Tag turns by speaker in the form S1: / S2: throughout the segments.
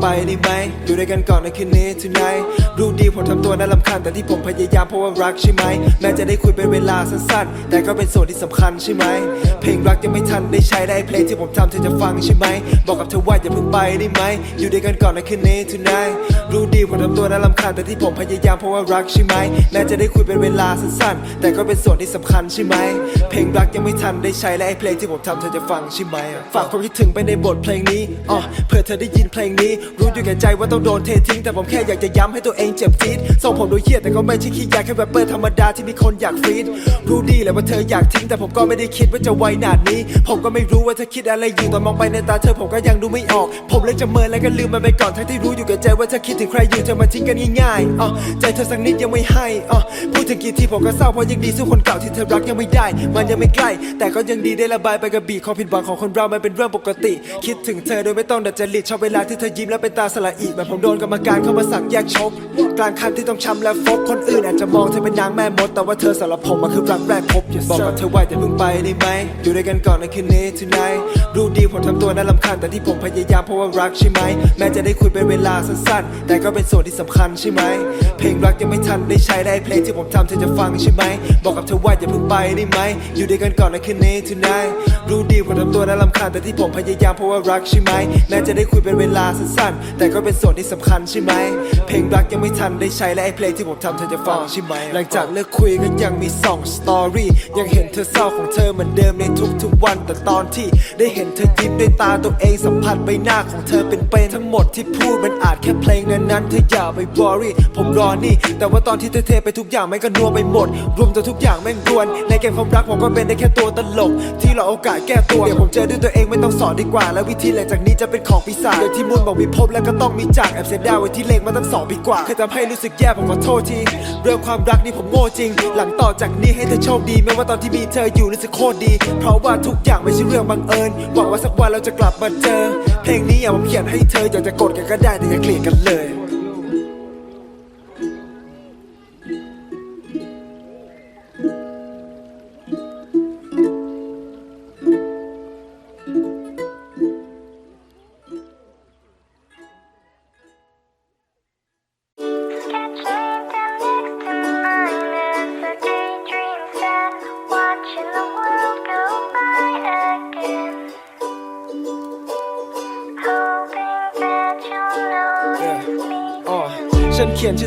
S1: ไปได้ไหมอยู่ด้วยกันก่อนในคืนนี้ tonight รู้ดีผมทำตัวน่ารำคาญแต่ที่ผมพยายามเพราะว่ารักใช่ไหม แม้จะได้คุยเป็นเวลาสั้นๆ แต่ก็เป็นส่วนที่สำคัญใช่ไหม เพลงรักยังไม่ทันได้ใช้ได้เพลงที่ผมทำเธอจะฟังใช่ไหม บอกกับเธอว่าอย่าเพิ่งไปได้ไหม อยู่ด้วยกันก่อนในคืนนี้ tonight รู้ดีผมทำตัวน่ารำคาญแต่ที่ผมพยายามเพราะว่ารักใช่ไหมแม้จะได้คุยเป็นเวลาสั้นๆ แต่ก็เป็นส่วนที่สำคัญใช่ไหม เพลงรักยังไม่ทันได้ใช้และไอ้เพลงที่ผมทำเธอจะฟังใช่ไหม ฝากความคิดถึงไปในบทเพลงนี้อ๋อเผื่อเธอได้ยินเพลงนี้ รู้อยู่แก่ใจว่าต้องโดนเททิ้ง แต่ผมแค่อยากจะย้ำให้ตัวเองเจ็บจี๊ดส่งผมดูเหี้ยแต่ก็ไม่ใช่ขี้ยาแค่แรปเปอร์ธรรมดาที่มีคนอยากฟีดรู้ดีแหละว่าเธออยากทิ้ง แต่ผมก็ไม่ได้คิดว่าจะไวหนาดนี้ ผมก็ไม่รู้ว่าเธอคิดอะไรอยู่ตอนมองไปในตาเธอผมก็ยังดูไม่ออก ผมเลยจะเมินแล้วก็ลืมมันไปก่อนทั้งที่รู้อยู่แก่ใจว่าเธอคิดถึงใครอยู่เธอมาทิ้งกันง่ายๆอ๋อใจเธอสักนิดยังไม่ให้อ๋อพูดถึงกี่ทีผมก็เศร้าเพราะยังดีสู้คนเก่าที่เธอรักยังไม่ได้ มันยังไม่ใกล้ แต่ก็ยังดีได้ระบายไปกับบีความผิดหวังของคนเรามันเป็นเรื่องปกติ คิดถึงเธอโดยไม่ต้องดัดจริตชอบเวลาที่เธอยิ้มแล้วเป็นตาสละอีแบบผมโดนกรรมการเข้ามาสั่งแยกชก กลางคันที่ต้องช้ำและฟกคนอื่นอาจจะมองเธอเป็นนางแม่มด แต่ว่าเธอสำหรับผมมันคือรักแรกพบบอกกับเธอว่าอย่าเพิ่งไปได้ไหมอยู่ด้วยกันก่อนในคืนนี้ tonight รู้ดีผมทำตัวน่ารำคาญแต่ที่ผมพยายามเพราะว่ารักใช่ไหมแม้จะได้คุยเป็นเวลาสั้นๆแต่ก็เป็นส่วนที่สำคัญใช่ไหม เพลงรักยังไม่ทันได้ใช้ได้เพลงที่ผมทำเธอจะฟังใช่ไหม บอกกับเธอว่าอย่าเพิ่งไปได้ไหม อยู่ด้วยกันก่อนในคืนนี้ tonight รู้ดีผมทำตัวน่ารำคาญแต่ที่ผมพยายามเพราะว่ารักใช่ไหมแม้จะได้คุยเป็นเวลาสั้นๆ แต่ก็เป็นส่วนที่สำคัญใช่ไหม เพลงรักยังไม่ทันได้ใช้และไอ้เพลงที่ผมทำเธอจะฟังใช่ไหม หลังจากเลิกคุยก็ยังมีสองสตอรี่ยังเห็นเธอเศร้าของเธอเหมือนเดิมในทุกๆวัน แต่ตอนที่ได้เห็นเธอยิ้มด้วยตาตัวเองสัมผัสใบหน้าของเธอเป็นเป็นทั้งหมดที่พูดมันอาจแค่เพลงนั้นนั้นเธออย่าไปบอรี่ผมรอนี่ แต่ว่าตอนที่เธอเทไปทุกอย่างไม่งก็นัวไปหมด รวมจนทุกอย่างแม่งรวน ในเกมความรักผมก็เป็นได้แค่ตัวตลก ที่เราโอกาสแก้ตัวเดี๋ยวผมเจอด้วยตัวเองไม่ต้องสอนดีกว่า แล้ววิธีหลังจากนี้จะเป็นของปีศาจโดยที่มุนบอกมีพบแล้วก็ต้องมีจากแอบเสียดายไว้ที่เลงมาตั้งสองปีกว่าเคยทำให้รู้สึกแย่ผมขอโทษทีเรื่องความรักนี่ผมโง่จริง หลังต่อจากนี้ให้เธอโชคดีไม่ว่าตอนที่มีเธออยู่รู้สึกโคตรดี เพราะว่าทุกอย่างไม่ใช่เรื่องบังเอิญหวังว่าสักวันเราจะกลับมาเจอ เพลงนี้อย่าผมเขียนให้เธออยากจะกดกันก็ได้แต่อย่าเกลียดกันเลย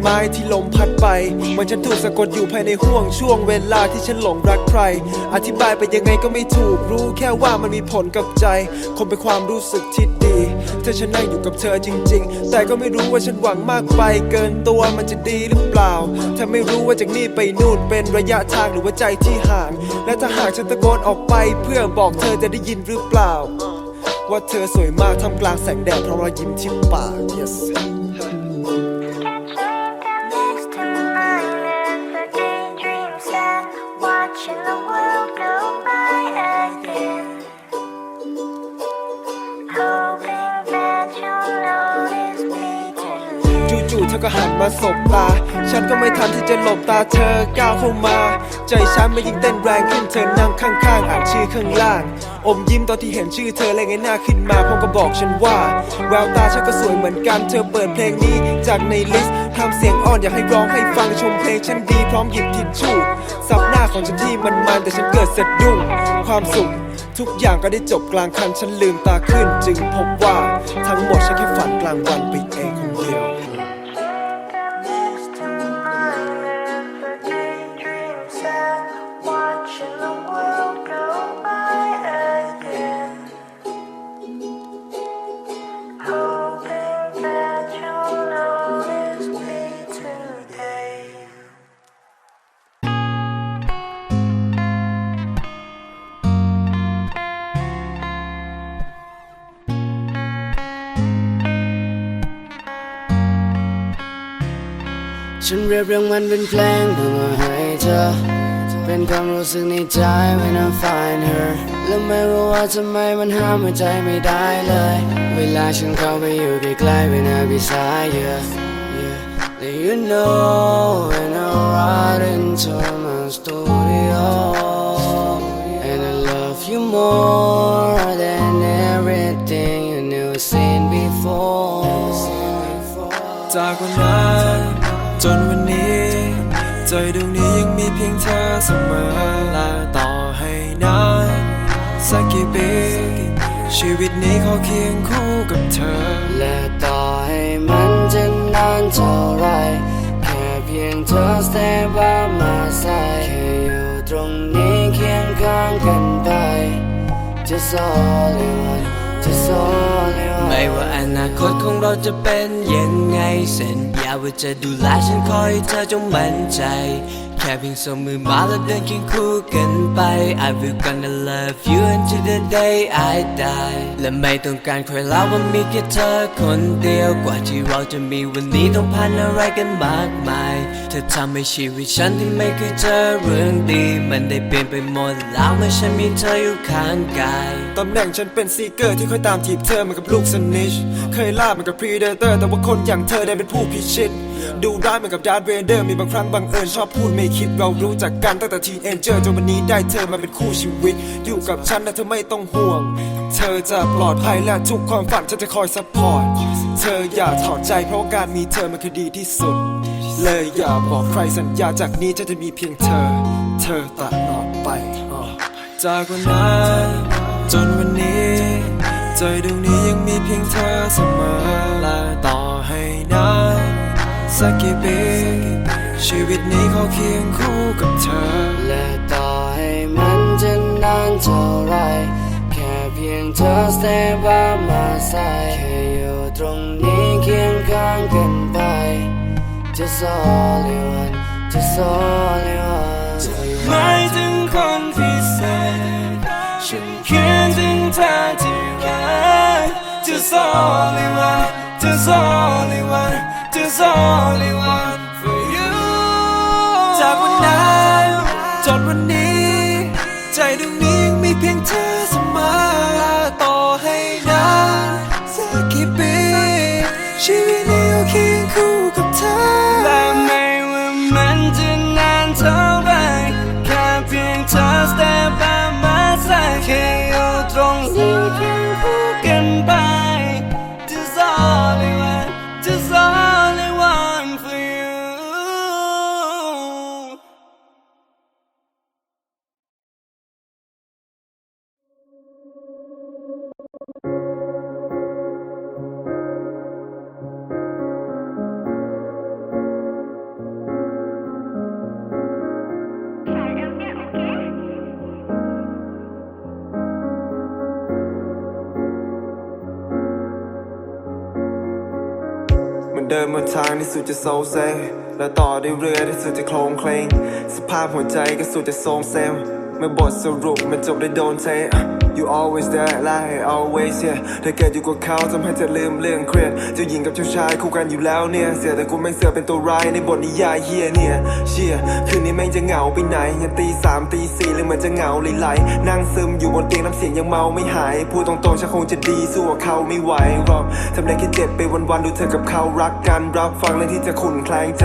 S1: ไม้ที่ลมพัดไปเหมือนฉันถูกสะกดอยู่ภายในห่วงช่วงเวลาที่ฉันหลงรักใคร อธิบายไปยังไงก็ไม่ถูกรู้แค่ว่ามันมีผลกับใจ คงเป็นความรู้สึกที่ดีถ้าฉันนั่งอยู่กับเธอจริง ๆ แต่ก็ไม่รู้ว่าฉันหวังมากไป เกินตัวมันจะดีหรือเปล่าถ้าไม่รู้ว่าจากนี้ไปนู่นเป็นระยะทางหรือว่าใจที่ห่าง และถ้าหากฉันตะโกนออกไป เพื่อบอกเธอจะได้ยินหรือเปล่า ว่าเธอสวยมากทำกลางแสงแดดเพราะรอยยิ้มที่ปาก yes เธอก็หันมาสบตา ฉันก็ไม่ทันที่จะหลบตาเธอก้าวเข้ามา ใจฉันมันยิ่งเต้นแรงขึ้นเธอนั่งข้างๆอ่านชื่อข้างล่าง อมยิ้มตอนที่เห็นชื่อเธอเลยไงหน้าขึ้นมาพร้อมก็บอกฉันว่า แววตาฉันก็สวยเหมือนกัน เธอเปิดเพลงนี้จากในลิสต์ทำเสียงอ่อนอยากให้ร้องให้ฟังชมเพลงฉันดีพร้อมหยิบทิชชู่ซับหน้าของฉันที่มันมันแต่ฉันเกิดสะดุ้งความสุขทุกอย่างก็ได้จบกลางคันฉันลืมตาขึ้น จึงพบว่าทั้งหมดฉันแค่ฝันกลางวันไปเอง
S2: ฉันเรียบเรียงมันเป็นเพลงเพื่อมาให้เธอ เป็นความรู้สึกในใจ when I find her และไม่รู้ว่าทำไมมันห้ามหัวใจไม่ได้เลย เวลาฉันเข้าไปอยู่ใกล้ๆ when I beside you yeah. Do you know when I ride into my studio and I love you more than everything you never seen before
S1: จากวันนั้น ใจดวงนี้ยังมีเพียงเธอเสมอและต่อให้นานสักกี่ปีชีวิตนี้ขอเคียงคู่กับเธอ
S2: และต่อให้มันจะนานเท่าไรแค่เพียงเธอ stay by my side แค่อยู่ตรงนี้เคียงข้างกันไป just all you want just all you want
S3: ว่าอนาคตของเราจะเป็นยังไง สัญญาว่าจะดูแลฉันคอยเธอจงมั่นใจ แค่เพียงสองมือมาแล้วเดินเคียงคู่กันไป I will gonna love you until the day I die และไม่ต้องการใครแล้วว่ามีแค่เธอคนเดียวกว่าที่เราจะมีวันนี้ต้องผ่านอะไรกันมากมาย เธอทำให้ชีวิตฉันที่ไม่เคยเจอเรื่องดี มันได้เปลี่ยนไปหมดแล้วเมื่อฉันมีเธออยู่ข้างกาย
S1: ตำแหน่งฉันเป็นซีเกอร์ที่คอยตามจีบเธอเหมือนกับลูกสนิช เคยล่าเหมือนกับพรีเดเตอร์แต่ว่าคนอย่างเธอได้เป็นผู้พิชิต ดูร้ายเหมือนกับดาร์ธเวเดอร์มีบางครั้งบังเอิญชอบพูดไม่คิดเรารู้จักกันตั้งแต่ทีเอ็นเจอร์จนวันนี้ได้เธอมาเป็นคู่ชีวิต อยู่กับฉันนะเธอไม่ต้องห่วง เธอจะปลอดภัยและทุกความฝันฉันจะคอยซัพพอร์ตเธออย่าถอดใจเพราะการมีเธอมันคือดีที่สุด เลยอย่าบอกใครสัญญาจากนี้ฉันจะมีเพียงเธอ เธอตลอดไปจากวันนั้นจนวันนี้ใจดวงนี้ยังมีเพียงเธอเสมอและต่อให้นาน สักกี่ปีชีวิตนี้ขอเคียงคู่กับเธอ
S2: และต่อให้มันจะนานเท่าไร แค่เพียงเธอ stay by my side แค่อยู่ตรงนี้เคียงข้างกันไป just all you want just all you want
S1: หมายถึงคนพิเศษฉันเขียนถึงเธอที่รัก Just only one Just only one Just only one โซเซแล้วต่อด้วยเรือที่สุดจะโคลงเคลงสภาพหัวใจก็สุดจะโทรมเซมเมื่อบทสรุปมันจบได้โดนเท You always there like always here ถ้าเกิดอยู่กับเขาทำให้เธอลืมเรื่องเครียดเจ้าหญิงกับเจ้าชายคู่กันอยู่แล้วเนี่ย เสียแต่กูแม่งเสือเป็นตัวร้ายในบทนิยายเฮียเนี่ย เชียคืนนี้แม่งจะเหงาไปไหนยันตีสามตีสี่เลยเหมือนจะเหงาไหลๆนั่งซึมอยู่บนเตียงน้ำเสียงยังเมาไม่หาย พูดตรงๆฉันคงจะดีสู้กับเขาไม่ไหวหรอกทำได้แค่เจ็บไปวันๆดูเธอกับเขารักกันรับฟังเรื่องที่จะขุ่นแคลงใจ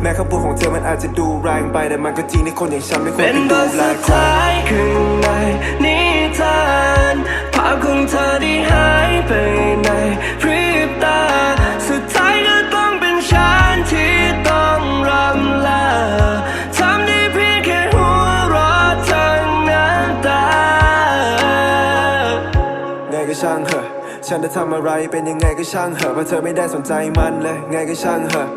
S1: แม้คำพูดของเธอมันอาจจะดูแรงไปแต่มันก็จริงในคนอย่างฉันไม่ควร
S2: เป็น
S1: ไปดูแลใคร
S2: ท้ายข้าง ในนิทานภาพของเธอที่หายไปในพริบตา สุดท้ายก็ต้องเป็นฉันที่ต้องรำลาทำได้เพียงแค่หัวเราะทั้งน้ำตา
S1: ไงก็ช่างเหอะฉันจะทำอะไรเป็นยังไงก็ช่างเหอะเพราะเธอไม่ได้สนใจมันเลยไงก็ช่างเหอะ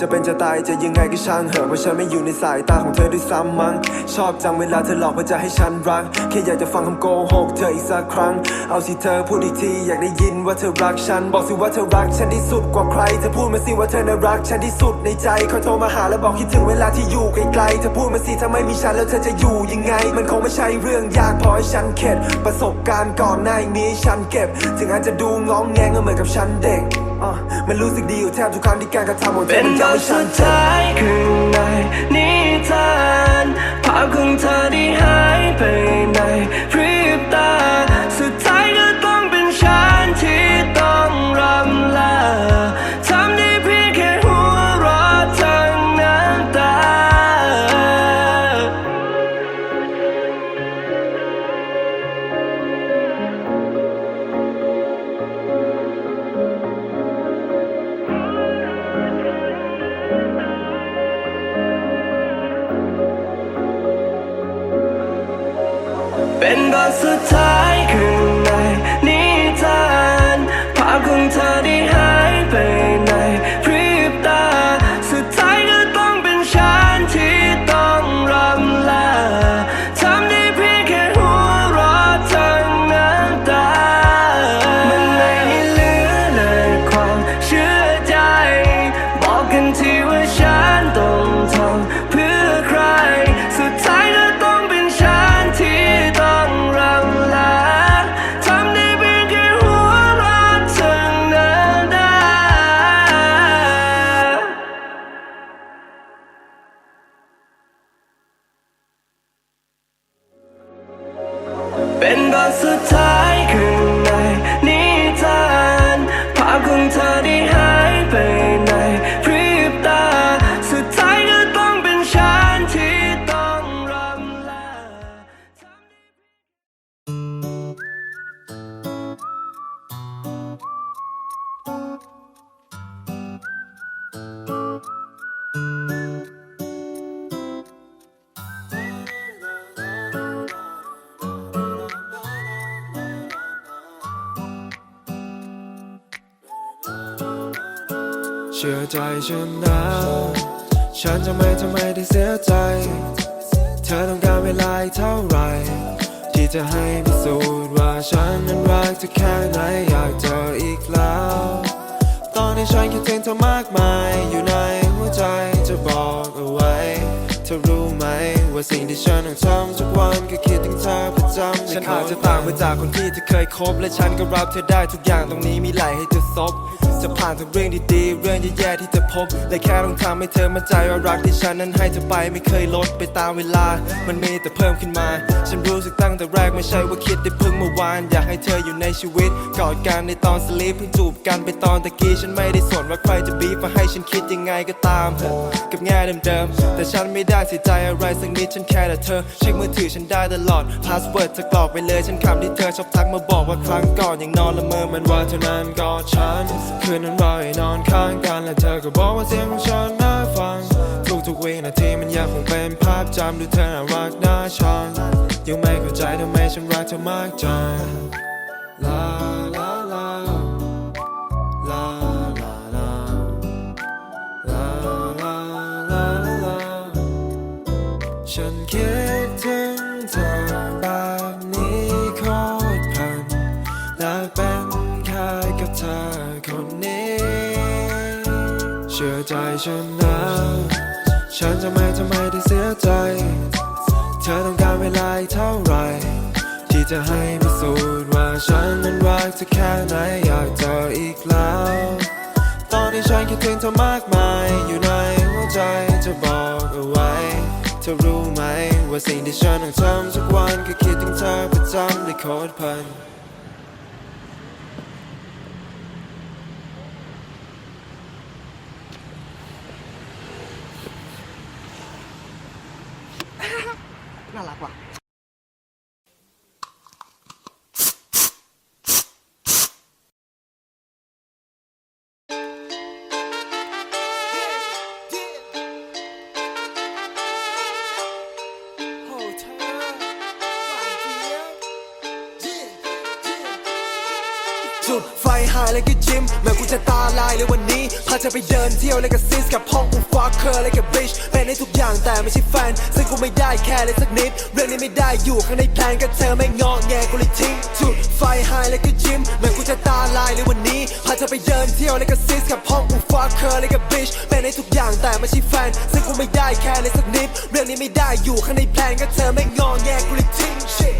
S1: จะเป็นจะตายจะยังไงก็ช่างเหอะเพราะฉันไม่อยู่ในสายตาของเธอด้วยซ้ำมั้งชอบจังเวลาเธอหลอกเพื่อจะให้ฉันรักแค่อยากจะฟังคำโกหกเธออีกสักครั้ง เอาสิเธอพูดอีกทีอยากได้ยินว่าเธอรักฉัน บอกสิว่าเธอรักฉันที่สุดกว่าใครเธอพูดมาสิว่าเธอน่ารักฉันที่สุดในใจคอยโทรมาหาแล้วบอกคิดถึงเวลาที่อยู่ไกลๆเธอพูดมาสิถ้าไม่มีฉันแล้วเธอจะอยู่ยังไง มันคงไม่ใช่เรื่องยากพอให้ฉันเข็ดประสบการณ์ก่อนหน้านี้ฉันเก็บ ถึงอาจจะดูงองแงก็เหมือนกับฉันเด็ก มันรู้สึกดีอยู่แทบทุกครั้งที่การกระทำของเธอ
S3: เป็
S1: อนมัน
S3: ต
S1: ทำ
S3: อน
S1: ให้ฉั
S3: สุดท้ายข้างในนิทานภาพของเธอได้หายไปในพริ ชื่อใจฉันนะฉัน
S1: จะไม่ทำให้ได้เสียใจ เธอต้องการเวลาเท่าไหรที่จะให้พิสูจน์ว่าฉันนั้นรักเธอแค่ไหนอยากเจออีกแล้ว ตอนนี้ฉันคิดถึงเธอมากมายอยู่ในหัวใจจะบอกเอาไว้ เธอรู้ไหม ว่าสิ่งที่ฉันต้องทำทุกวันก็คิดถึงเธอประจำฉันอาจจะต่างไปจากคนที่เธอเคยคบ และฉันก็รับเธอได้ทุกอย่างตรงนี้มีไหลให้เธอซบจะผ่านทุกเรื่องดีๆ เรื่องแย่ๆที่เธอพบ และแค่ต้องทำให้เธอมั่นใจว่ารักที่ฉันนั้นให้เธอไปไม่เคยลดไปตามเวลา มันมีแต่เพิ่มขึ้นมา ฉันรู้สึกตั้งแต่แรกไม่ใช่ว่าคิดได้เพิ่งเมื่อวาน อยากให้เธออยู่ในชีวิต กอดกันในตอนสลีปเพิ่งจูบกันไปตอนตะกี้ฉันไม่ได้สนว่าใครจะบีบมาให้ฉันคิดยังไงก็ตามกับแง่เดิมๆแต่ฉันไม่ได้เสียใจอะไรสักนิดฉันแค่แต่เธอ เช็คมือถือฉันได้ตลอดพาสเวิร์ดจะกอกไปเลยฉันคำที่เธอชอบทักมาบอกว่าครั้งก่อนยังนอนละเมอมันว่าเท่านั้นกอดฉัน คืนนั้นเราให้นอนข้างกันและเธอก็บอกว่าเสียงของฉันน่าฟัง ทุกทุกวินาทีมันยังคงเป็นภาพจำดูเธอน่ารักน่าชังยังไม่เข้าใจทำไมฉันรักเธอมากจังลาลาลาลาลาลาลาลาลาฉันคิด ชื่อใจฉันนะ ฉันจะไม่ทำให้ได้เสียใจ เธอต้องการเวลาเท่าไหรที่จะให้พิสูจน์ว่าฉันนั้นรักเธอแค่ไหนอยากเจออีกแล้ว ตอนนี้ฉันคิดถึงเธอมากมายอยู่ในหัวใจจะบอกเอาไว้ เธอรู้ไหมว่าสิ่งที่ฉันต้องทำทุกวันก็คิดถึงเธอประจำเลยโคตรเพลิน
S4: Là 过
S1: จุดไฟหายแล้วก็จิ้มเหมือนกูจะตาลายเลยวันนี้พาเธอไปเดินเที่ยวเลยกับซิสกับห้องกูฟักเคอร์เลยกับบิชเป็นได้ทุกอย่างแต่ไม่ใช่แฟน ซึ่งกูไม่ได้แค่เลยสักนิด เรื่องนี้ไม่ได้อยู่ข้างในแพลนก็เธอไม่งอแงกูเลยทิ้งจุดไฟหายแล้วก็จิ้มเหมือนกูจะตาลายเลยวันนี้พาเธอไปเดินเที่ยวเลยกับซิสกับห้องกูฟักเคอร์เลยกับบิชเป็นได้ทุกอย่างแต่ไม่ใช่แฟน ซึ่งกูไม่ได้แค่เลยสักนิด เรื่องนี้ไม่ได้อยู่ข้างในแพลนก็เธอไม่งอแงกูเลยทิ้ง shit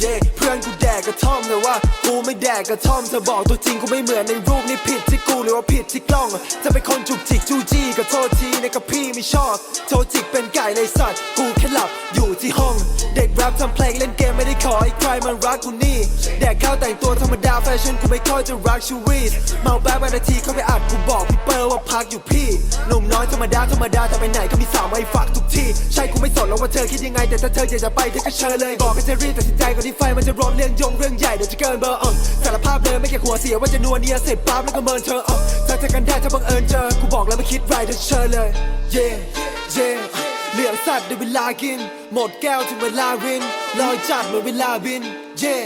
S1: เย่เพื่อนกูแดกกระท่อมแต่ว่า กูไม่แดกกระท่อมเธอบอกตัวจริงกูไม่เหมือนในรูปนี่ผิดที่กูหรือว่าผิดที่กล้อง จะเป็นคนจุกจิกจู้จี้ก็โทษทีในกับพี่ไม่ชอบโทษจิกเป็นไก่เลยสัตว์กูแค่หลับอยู่ที่ห้อง เด็กแรปทำเพลงเล่นเกมไม่ได้ขอให้ใครมันรักกูนี่ แดกข้าวแต่งตัวธรรมดาแฟชั่นกูไม่ค่อยจะรักชีวิตเมาแป๊บนาทีเข้าไปอัดกูบอกพี่เปิร์ว่าพักอยู่พี่หนุ่มน้อยธรรมดาธรรมดาแต่ไปไหนก็มีสาวไม่ฟักทุกที่ใช่กูไม่สนแล้วว่าเธอคิดยังไงแต่ถ้าเธออยากจะไปเธอก็เชิญเลยบอกให้เธอรีบตัดสินใจก่อนที่ไฟมันจะร้อนเรื่องยงเรื่องใหญ่เดี๋ยวจะเกินเบอร์อะสารภาพเลยไม่แก่หัวเสียว่าจะนัวเนียเสร็จปั๊บแล้วก็เมินเธออะถ้าเจอกันได้ถ้าบังเอิญเจอกูบอกแล้วไม่คิดไรเดี๋ยวเชิญเลย yeah yeah เหลืองสัตว์ในเวลากิน หมดแก้วถึงเวลารินลอยจัดเหมือนเวลาบิน yeah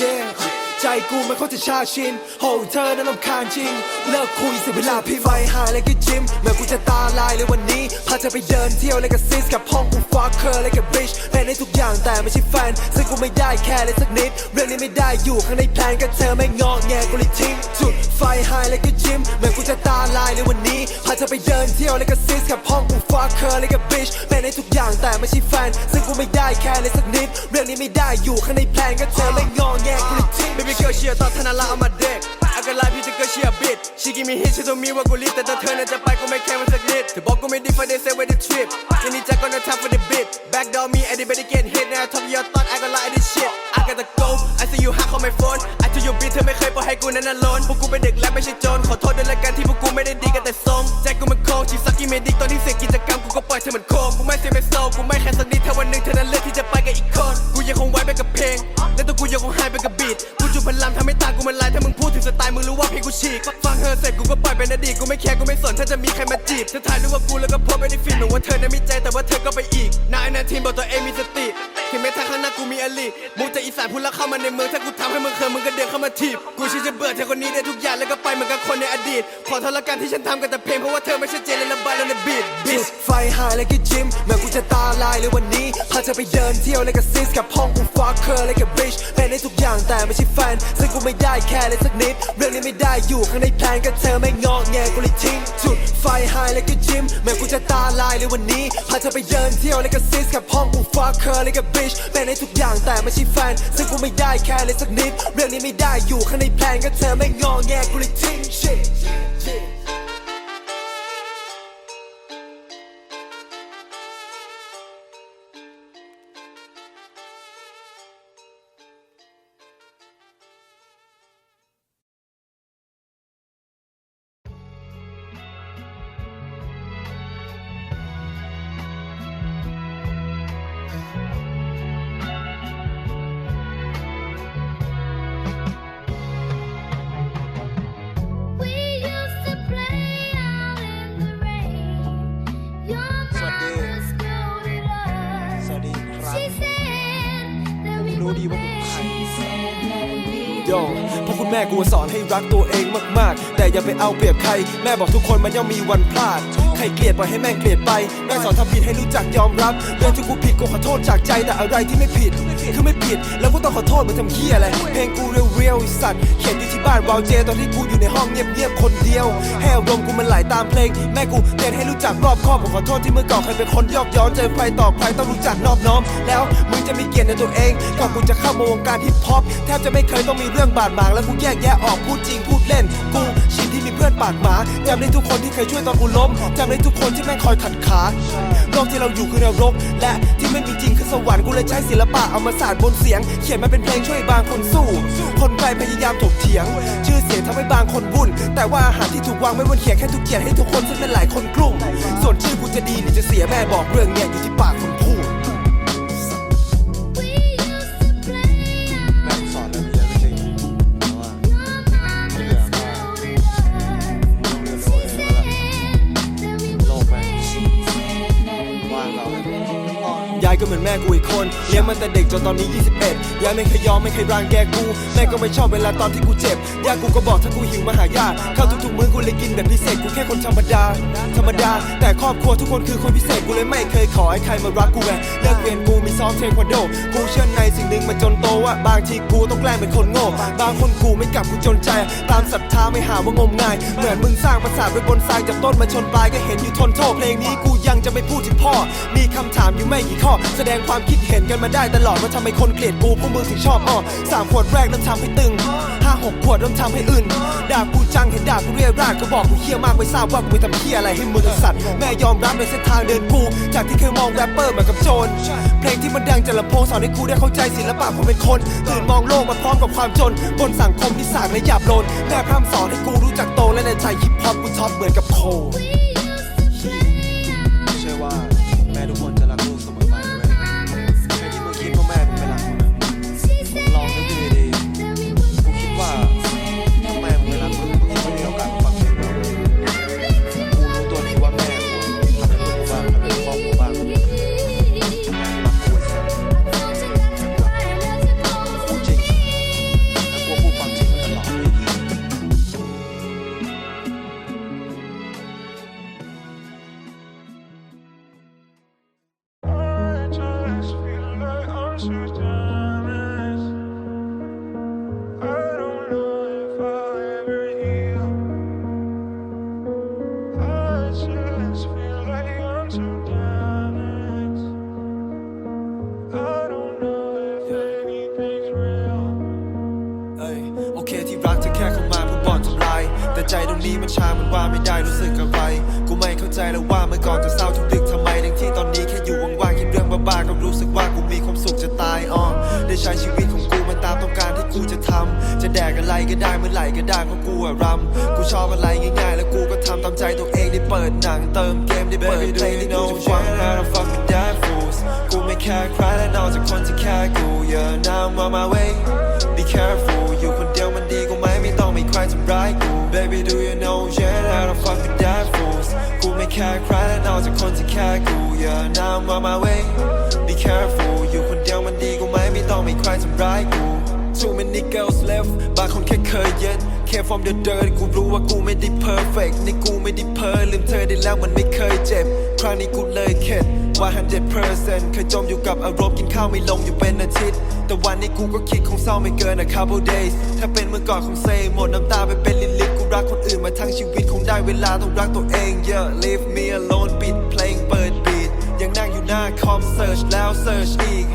S1: yeah ใจกูมันเขาจะชาชินโหเธอนั้นลำคาญจริง เลิกคุยเสียเวลาพี่ไฟหายเลยก็จิมเหมือนกูจะตาลายเลยวันนี้ พาเธอไปเดินเที่ยวเลยกับซิสกับห้องกูฟักเคอร์เลยกับบิชเป็นได้ทุกอย่างแต่ไม่ใช่แฟน ซึ่งกูไม่ได้แค่เลยสักนิด เรื่องนี้ไม่ได้อยู่ข้างในแพลนก็เธอไม่งอแงกูเลยทิ้งจุดไฟหายเลยก็จิมเหมือนกูจะตาลายเลยวันนี้ พาเธอไปเดินเที่ยวเลยกับซิสกับห้องกูฟักเคอร์เลยกับบิชเป็นได้ทุกอย่างแต่ไม่ใช่แฟน ซึ่งกูไม่ได้แค่เลยสักนิด เรื่องนี้ไม่ได้อยู่ข้างในแพลนก็เธอไม่งอแงกูเลยทิ้ง
S5: Baby girl เชียร์ตอนธนาลาเอามาเด็กอาการไลพี่จะเกิดเชียร์บิด She give me hit she told me ว่ากูรีบแต่ถ้าเธอนั้นจะไปกูไม่แค่มันสักนิดเธอบอกกูไม่ดี for they say where the trip ทีนี้จะก็ no time for the bit Back door me anybody get hit now top of your thought I got lie this shit I gotta go I see you hack on my phone I told you bitch เธอไม่เคยปล่อยให้กูนั้น alone พวกกูเป็นเด็กและไม่ใช่โจรขอโทษด้วยละกันที่พวกกูไม่ได้ดีกันแต่ทรงใจกูมันโคงชีสักกี่เมดิกตอนที่เสร็จกิจกรรมกูก็ปล่อยเธอเหมือนโคมกูไม่เสียไม่โซกูไม่แค่สักนิดถ้าวันหนึ่งเธอนั้นเลือกที่จะไปกับอีกคนกูยังคงไว้ไปกับเพลงและตัวกูยังคงหายไปกับบีทกูจุดพลังทำให้ตากูมันลายถ้ามึงพูดถึงสไตล์มึงรู้ว่าเพลงกูฉีกฟังเธอเสร็จกูก็ปล่อยเป็นอดีตกูไม่แคร์กูไม่สนถ้าจะมีใครมาจีบเธอถ่ายรูปว่ากูแล้วก็โพสไปในฟีดหนูว่าเธอนั้นมีใจแต่ว่าเธอก็ไปอีกนายนาทีบอกตัวเองมีสติถึงแม้ทางข้างหน้ากูมีอลีมึงจะอีสานพูดแล้วเข้ามาในเมืองถ้ากูทำให้มึงเคินมึงก็เดินเข้ามาถีบกูชิจะเบื่อเธอคนนี้ได้ทุกอย่างแล้วก็ไปเหมือนกับคนในอดีตขอโทษละกันที่ฉันทำกันแต่เพลงเพราะว่าเธอไม่ชัดเจนเลยระบายแล้วในบีท
S1: จุดไฟหายเลยก็จิมแม้กูจะตาลายเลยวันนี้พาเธอไปเดินเที่ยวเลยกับซิสกับห้องกูฟักเคอร์เลยกับบิชเป็นได้ทุกอย่างแต่ไม่ใช่แฟนซึ่งกูไม่ได้แค่เลยสักนิด เรื่องนี้ไม่ได้อยู่ข้างในแพลนก็เธอไม่งอแงกูเลยทิ้งจุดไฟหายเลยก็จิมแม้กูจะตาลายเลยวันนี้พาเธอไปเดินเที่ยวเลยก็ซิสกับห้องกูฟักเคอร์เลยก็บิชเป็นทุกอย่างแต่ไม่ใช่แฟน ซึ่งกูไม่ได้แค่เลยสักนิด เรื่องนี้ไม่ได้อยู่ข้างในแพลนก็เธอไม่งอแงกูเลยทิ้ง shit shit
S6: we
S1: โยเพราะคุณแม่กูสอนให้รักตัวเองมากๆ แต่อย่าไปเอาเปรียบใคร แม่บอกทุกคนมันย่อมมีวันพลาด ใครเกลียดปล่อยให้แม่งเกลียดไป แม่สอนทำผิดให้รู้จักยอมรับ เรื่องที่กูผิดกูขอโทษจากใจแต่อะไรที่ไม่ผิด คือไม่ผิด แล้วกูต้องขอโทษมึงทำเหี้ยอะไร เพลงกูเรียวๆไอสัตว์เขียนอยู่ที่บ้านวาวเจ ตอนที่กูอยู่ในห้องเงียบๆคนเดียวให้อารมณ์กูมันไหลตามเพลง แม่กูเตือนให้รู้จักรอบคอบผมขอโทษที่เมื่อก่อนเคยเป็นคนยอกย้อนเจอใครต่อใครต้องรู้จักนอบน้อม แล้วมึงจะมีเกียรติในตัวเองก่อนกูจะเข้ามาวงการฮิปฮอปแทบจะไม่เคยต้องมีเรื่องบาดหมางแล้วกูแยกแยะออกพูดจริงพูดเล่นกู ชินที่มีเพื่อนปากหมาจำได้ทุกคนที่เคยช่วยตอนกูล้มจำได้ทุกคนที่แม่งคอยขัดขาโลกที่เราอยู่คือนรก และที่ไม่มีจริงคือสวรรค์กูเลยใช้ศิลปะเอามาสาดบนเสียง เขียนมาเป็นเพลงช่วยบางคนสู้ คนไกลพยายามถกเถียง ชื่อเสียงทำให้บางคนวุ่น แต่ว่าอาหารที่ถูกวางไว้บนเขียงแค่ถูกเขียนให้ทุกคนซึ่งเป็นหลายคนกลุ่ม ส่วนชื่อกูจะดีหรือจะเสียแม่บอกเรื่องเนี้ยอยู่ที่ปากคน
S6: Welcome and
S1: แม่กูอีกคนเลี้ยงมันแต่เด็กจนตอนนี้ 21ยายไม่เคยยอมไม่เคยรังแกกู แม่ก็ไม่ชอบเวลาตอนที่กูเจ็บยายกูก็บอกถ้ากูหิวมาหายาข้าวทุกๆมื้อกูเลยกินแบบพิเศษกูแค่คนธรรมดา ธรรมดา แต่ครอบครัวทุกคนคือคนพิเศษกูเลยไม่เคยขอให้ใครมารักกูไงเลิกเรียนกูมีซ้อมเทควันโด กูเชื่อในสิ่งหนึ่งมาจนโตว่าบางทีกูต้องแกล้งเป็นคนโง่บางคนกูไม่กลับกูจนใจ ตามศรัทธาไม่หาว่างมงายเหมือนมึงสร้างปราสาทไว้บนทรายจากต้นมาชนปลายก็เห็นอยู่ทนโทษเพลงนี้กูยังจะไม่พูดถึงพ่อ มีคำถามอยู่ไม่กี่ข้อแสดงงความคิดเห็นกันมาได้ตลอดว่าทำไมคนเกลียดกูพวกมึงถึงชอบอ้อสามขวดแรกเริ่มทำให้ตึงห้าหกขวดเริ่มทำให้อื่นด่ากูจังเห็นด่ากูเรียราดก็บอกกูเฮี้ยมากไม่ทราบว่ากูไปทำเฮี้ยอะไรให้มึงไอสัตว์แม่ยอมรับในเส้นทางเดินกู จากที่เคยมองแรปเปอร์เหมือนกับโจรเพลงที่มันดังจากลำโพงสอนให้กูได้เข้าใจศิลปะความเป็นคนตื่นมองโลกมาพร้อมกับความจน บนสังคมที่สากและหยาบโลนแม่พร่ำสอนให้กูรู้จักโตและในใจฮิปฮอปกูท็อปเหมือนกับโค แค่ใครและนอกจากคนที่แค่กู Yeah now I'm on my way Be careful อยู่คนเดียวมันดีกูไหมไม่ต้องมีใครทำร้ายกู Too many girls left บางคนแค่เคยเย็น Came from the dirt กูรู้ว่ากูไม่ได้ perfect นี่กูไม่ได้เพอลืมเธอได้แล้วมันไม่เคยเจ็บ ครั้งนี้กูเลยเข็ดว่า100%เคยจมอยู่กับอารมณ์กินข้าวไม่ลงอยู่เป็นอาทิตย์ แต่วันนี้กูก็คิดคงเศร้าไม่เกิน a couple days ถ้าเป็นเมื่อก่อนคงเซหมดน้ำตาไปเป็นลิลิตกูรักคนอื่นมาทั้งชีวิตคงได้เวลาต้องรักตัวเอง yeah leave me alone ปิดเพลงเปิดบีทยังนั่งอยู่หน้าคอม search แล้ว search อีก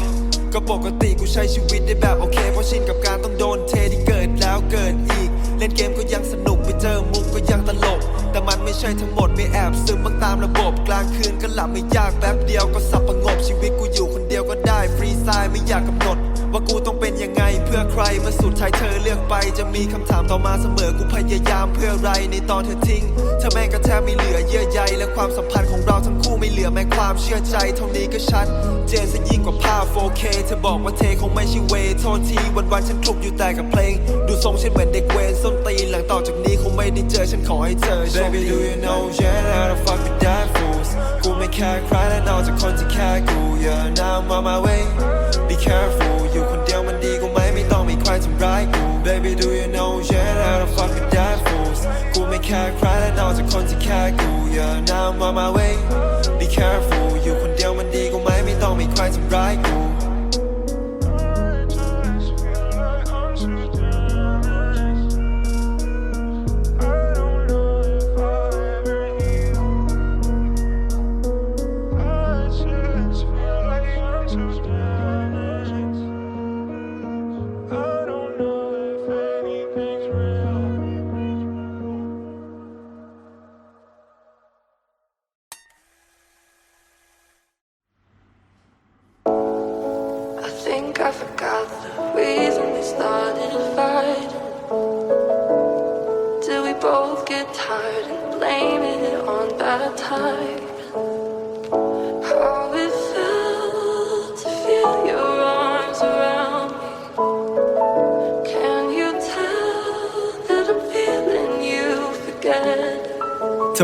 S1: ก็ปกติกูใช้ชีวิตได้แบบโอเค เพราะชินกับการต้องโดนเทที่เกิดแล้วเกิดอีก เล่นเกมก็ยังสนุกไปเจอมุกก็ยังตลก แต่มันไม่ใช่ทั้งหมดไม่แอบซึมบ้างตามระบบกลางคืนก็หลับไม่ยากแป๊บเดียวก็สับประงบชีวิตกูอยู่คนเดียวก็ได้ฟรีสไตล์ไม่อยากกำหนด ว่ากูต้องเป็นยังไงเพื่อใครเมื่อสุดท้ายเธอเลือกไป จะมีคำถามต่อมาเสมอกูพยายามเพื่อไรในตอนเธอทิ้งเธอแม่งก็แทบไม่เหลือเยื่อใยและความสัมพันธ์ของเราทั้งคู่ไม่เหลือแม้ความเชื่อใจเท่านี้ก็ชัด เจนซะยิ่งกว่าภาพ 4K เธอบอกว่าเทคงไม่ใช่เวโทษทีวันๆฉันคลุกอยู่แต่กับเพลง ดูทรงฉันเหมือนเด็กเวนส้นตีนหลังต่อจากนี้คงไม่ได้เจอฉันขอให้เธอโชคดี Baby do you know yeah how the fuck with that fools กูไม่แค่ใครและนอกจากคนที่แค่กู yeah now I'm on my way be careful อยู่คนเดียวมันดีกูไหมไม่ต้องมีใครทำร้ายกู Baby do you know yeah how the fuck with that fools กูไม่แค่ใครและนอกจากคนที่แค่กู yeah now I'm on my way be careful อยู่คนเดียวมันดีกูไหมไม่ต้องมีใครทำร้ายกู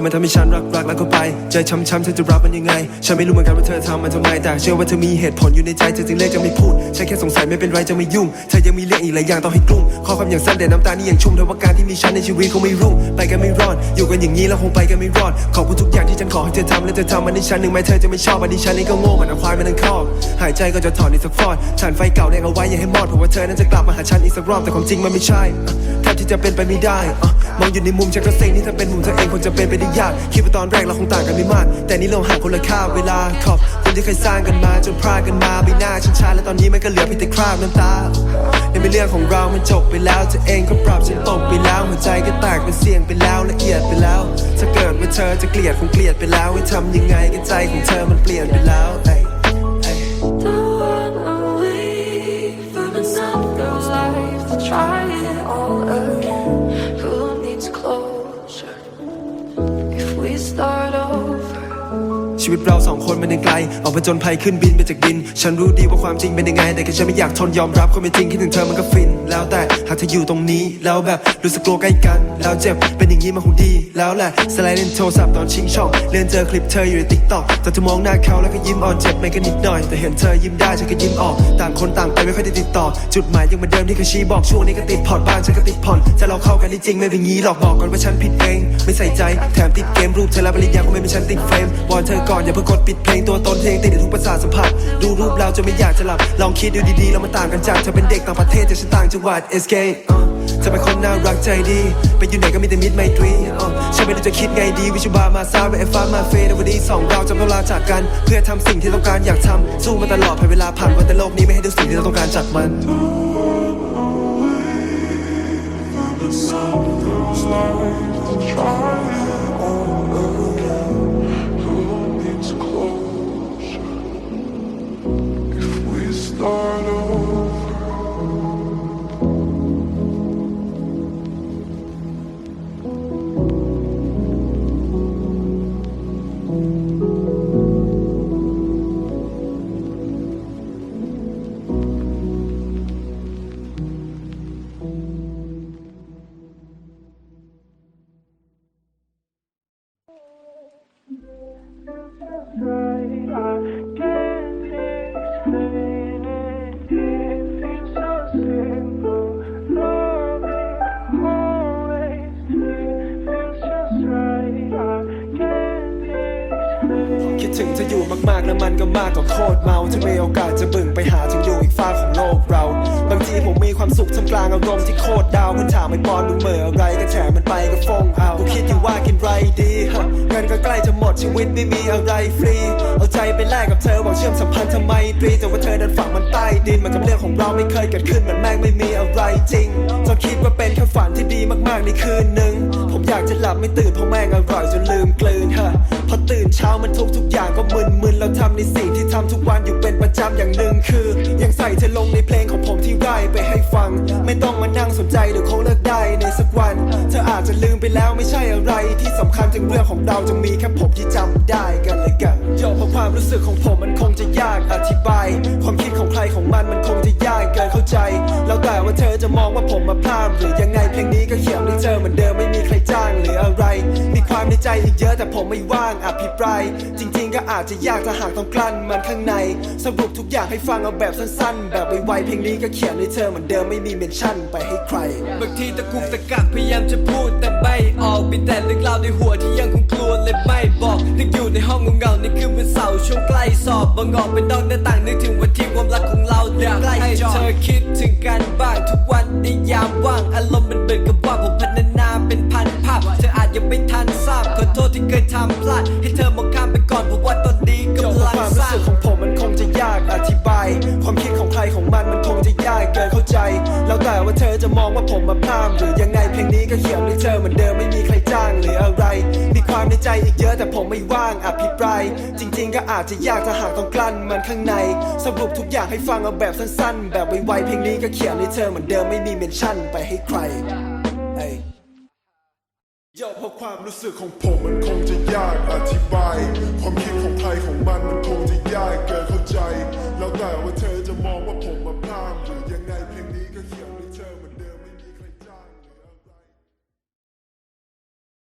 S1: มันทำให้ฉันรักรักแล้วก็ไป ใจช้ำช้ำเธอจะรับมันยังไง ฉันไม่รู้เหมือนกันว่าเธอทำมันทำไมแต่เชื่อว่าเธอมีเหตุผลอยู่ในใจเธอจึงเลือกจะไม่พูดฉันแค่สงสัยไม่เป็นไรจะไม่ยุ่งเธอยังมีเรื่องอีกหลายอย่างต้องให้กลุ้มข้อความอย่างสั้นแต่น้ำตานี่ยังชุ่มเธอว่าการที่มีฉันในชีวิตคงไม่รุ่งไปกันไม่รอด อยู่กันอย่างนี้แล้วคงไปกันไม่รอดขอบคุณทุกอย่างที่ฉันขอให้เธอทำและเธอทำมันให้ฉันหนึ่งไหมเธอจะไม่ชอบอันนี้ฉันเองก็โง่เหมือนเอาควายมันทั้งครอกหายใจก็จะถอนอีกสักฟอดฉันไฟเก่าแรงเอาไว้อย่าให้มอดเพราะว่าเธอนั้นจะกลับมาหาฉันอีกสักรอบแต่ความจริงมันไม่ใช่แทบที่จะเป็นไปไม่ได้มองอยู่ในมุมฉันก็เซ็งนี่ถ้าเป็นมุมเธอเองคงจะเป็นไปได้อยากคิดว่าตอนแรกเราคงต่างกันไม่มาก แต่นี่เราห่างคนละค่าเวลาขอบคุณที่เคยสร้างกันมาจนพลาดกันมาใบหน้าฉันชาและตอนนี้มันก็เหลือเพียงแต่คราบน้ำตาในเป็นเรื่องของเรา มันจบไปแล้วเธอเองก็ปรับฉันตกไปแล้วหัวใจก็แตกเป็นเสียงไปแล้วละเอียดไปแล้วถ้าเกิดว่าเธอจะเกลียดคงเกลียดไปแล้วให้ทำยังไงกันใจของเธอมันเปลี่ยนไปแล้วเอ้ยเอ้ย
S7: Don't wanna wait for another life to try
S1: ชีวิตเราสองคนมันยังไกล ออกมาจนภัยขึ้นบินไปจากดิน ฉันรู้ดีว่าความจริงเป็นยังไง แต่แค่ฉันไม่อยากทนยอมรับความเป็นจริงคิดถึงเธอมันก็ฟิน แล้วแต่หากเธออยู่ตรงนี้ แล้วแบบรู้สึกกลัวใกล้กัน แล้วเจ็บเป็นอย่างนี้มาคงดี แล้วแหละสไลด์เล่นโทรศัพท์ตอนชิงช่องเลื่อนเจอคลิปเธออยู่ในติ๊กต็อกแต่เธอมองหน้าเขาแล้วก็ยิ้มอ่อนเจ็บไม่ก็นิดหน่อย แต่เห็นเธอยิ้มได้ฉันก็ยิ้มออกต่างคนต่างไปไม่ค่อยได้ติดต่อ จุดหมายยังเหมือนเดิมที่เคยชี้บอกช่วงนี้ก็ติดพอร์ตบ้านฉันก็ติดผ่อนจะเราเข้ากันจริงไม่เป็นงี้หรอกบอกก่อนว่าฉันผิดเองไม่ใส่ใจแถมติดเกมรูปเธอและปริญญาก็ไม่เป็นฉันติดเฟรมวอนเธอก่อนอย่าเพิ่งกดปิดเพลงตัวตนเพลงติดทุกประสาทสัมผัสดูรูปเราจะไม่อยากจะหลับ ลองคิดดูดีๆแล้วมันต่างกันจากเธอเป็นเด็กต่างประเทศแต่ฉันต่างจังหวัด SK อะเธอเป็นคนน่ารักใจดี ไปอยู่ไหนก็มีแต่มิตรไมตรีฉันไม่รู้จะคิดไงดีวิชบามาซาเวฟ้ามาเฟในวันนี้สองเราจะเวลาจากกัน เพื่อทำสิ่งที่ต้องการอยากทำสู้มาตลอดผ่านเวลาผ่านวันแต่โลกนี้ไม่ให้ดูสิ่งที่เราต้องการจากมัน
S8: needs
S1: for มันใต้ดินมันกับเรื่องของเราไม่เคยเกิดขึ้นมันแม่งไม่มีอะไรจริงจนคิดว่าเป็นแค่ฝันที่ดีมากๆในคืนหนึ่ง อยากจะหลับไม่ตื่นเพราะแม่งอร่อยจนลืมกลืนฮะพอตื่นเช้ามันทุกทุกอย่างก็มึนๆเราทำในสิ่งที่ทำทุกวันอยู่เป็นประจำอย่างหนึ่งคือ ยังใส่เธอลงในเพลงของผมที่ไร่ไปให้ฟัง ไม่ต้องมานั่งสนใจหรือคงเลิกได้ในสักวัน เธออาจจะลืมไปแล้วไม่ใช่อะไร ที่สำคัญถึงเรื่องของเราจะมีแค่ผมที่จำได้กันเลยกันโยเพราะความรู้สึกของผมมันคงจะยากอธิบาย ความคิดของใครของมันมันคงจะยากเกินเข้าใจ แล้วแต่ว่าเธอจะมองว่าผมมาพลาดหรือยังไงเพลงนี้ก็เขียนให้เธอเหมือนเดิมไม่มีใครจางหรืออะไร มีความในใจอีกเยอะแต่ผมไม่ว่างอภิปราย จริงๆก็อาจจะยากถ้าหากต้องกลั้นมันข้างใน สรุปทุกอย่างให้ฟังเอาแบบสั้นๆ แบบไวๆเพลงนี้ก็เขียนให้เธอเหมือนเดิมไม่มีเมนชั่นไปให้ใคร
S3: บางทีตะกุกตะกักพยายามจะพูดแต่ไม่ออกมีแต่เรื่องราวในหัวที่ยังคงกลัวเลยไม่บอกนึกอยู่ในห้องเงาๆในคืนวันเสาร์ช่วงใกล้สอบบางออกเป็นดอกหน้าต่างนึกถึงวันที่ความรักของเราเดินใกล้ให้เธอคิดถึงกันบ้างทุกวันในยามว่างอารมณ์ ที่เคยทำพลาดให้เธอมองข้ามไปก่อนเพราะว่าตอนนี้กำลัง
S1: ความรู้สึกของผมมันคงจะยากอธิบาย ความคิดของใครของมันมันคงจะยากเกินเข้าใจ แล้วแต่ว่าเธอจะมองว่าผมมาพลาดหรือยังไงเพลงนี้ก็เขียนให้เธอเหมือนเดิมไม่มีใครจ้างหรืออะไร มีความในใจอีกเยอะแต่ผมไม่ว่างอภิปราย จริง ๆ ก็อาจจะยากถ้าหากต้องกลั้นมันข้างใน สรุปทุกอย่างให้ฟังเอาแบบสั้น ๆ แบบไวๆเพลงนี้ก็เขียนให้เธอเหมือนเดิมไม่มีเมนชั่นไปให้ใคร
S8: ความรู้สึกของผมมันคงจะยากอธิบาย ความคิดของใครของมันมันคงจะยากเกินเข้าใจ แล้วแต่ว่าเธอจะมองว่าผมมาพลาดหรือยังไง